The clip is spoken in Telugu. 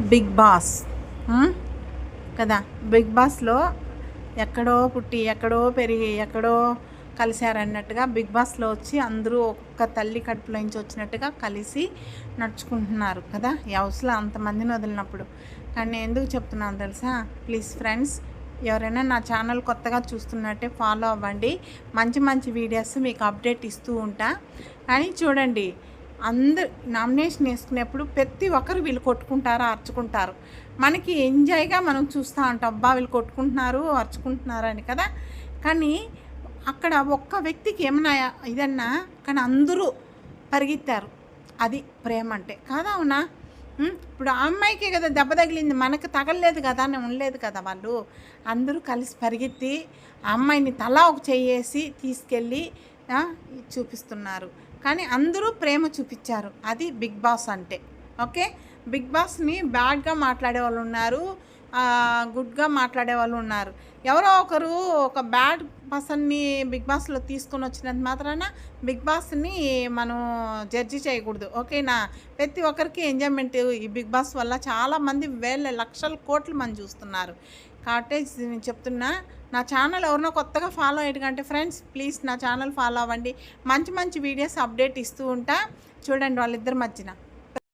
Big boss. కదా? బిగ్ బాస్లో ఎక్కడో పుట్టి ఎక్కడో పెరిగి ఎక్కడో కలిశారన్నట్టుగా బిగ్ బాస్లో వచ్చి అందరూ ఒక్క తల్లి కడుపులో నుంచి వచ్చినట్టుగా కలిసి నడుచుకుంటున్నారు కదా? ఈ హౌస్లో అంతమందిని వదిలినప్పుడు. కానీ నేను ఎందుకు చెప్తున్నాను తెలుసా? ప్లీజ్ ఫ్రెండ్స్ ఎవరైనా నా ఛానల్ కొత్తగా చూస్తున్నట్టే ఫాలో అవ్వండి. మంచి మంచి వీడియోస్ మీకు అప్డేట్ ఇస్తూ ఉంటా. కానీ చూడండి అందరు నామినేషన్ వేసుకునేప్పుడు ప్రతి ఒక్కరు వీళ్ళు కొట్టుకుంటారు అర్చుకుంటారు. మనకి ఎంజాయ్గా మనం చూస్తూ ఉంటాం అబ్బా వీళ్ళు కొట్టుకుంటున్నారు అర్చుకుంటున్నారు అని కదా. కానీ అక్కడ ఒక్క వ్యక్తికి ఏమైనా ఇదన్నా కానీ అందరూ పరిగెత్తారు. అది ప్రేమ అంటే. కాదా అవునా? ఇప్పుడు ఆ అమ్మాయికే కదా దెబ్బ తగిలింది మనకు తగలలేదు కదా అని ఉండలేదు కదా వాళ్ళు. అందరూ కలిసి పరిగెత్తి ఆ అమ్మాయిని తలా ఒక చెయ్యేసి తీసుకెళ్ళి చూపిస్తున్నారు. కానీ అందరూ ప్రేమ చూపించారు. అది బిగ్ బాస్ అంటే. ఓకే? బిగ్ బాస్ని బ్యాడ్గా మాట్లాడే వాళ్ళు ఉన్నారు. గుడ్గా మాట్లాడే వాళ్ళు ఉన్నారు. ఎవరో ఒకరు ఒక బ్యాడ్ పర్సన్ని బిగ్ బాస్లో తీసుకొని వచ్చినంత మాత్రాన బిగ్ బాస్ని మనం జడ్జి చేయకూడదు. ఓకేనా? ప్రతి ఒక్కరికి ఎంజాయ్మెంట్ ఈ బిగ్ బాస్ వల్ల చాలామంది వేల లక్షల కోట్లు మనం చూస్తున్నారు. కాబట్టి నేను చెప్తున్నా నా ఛానల్ ఎవరినో కొత్తగా ఫాలో అయ్యకంటే ఫ్రెండ్స్ ప్లీజ్ నా ఛానల్ ఫాలో అవ్వండి. మంచి మంచి వీడియోస్ అప్డేట్ ఇస్తూ ఉంటా. చూడండి వాళ్ళిద్దరి మధ్యన.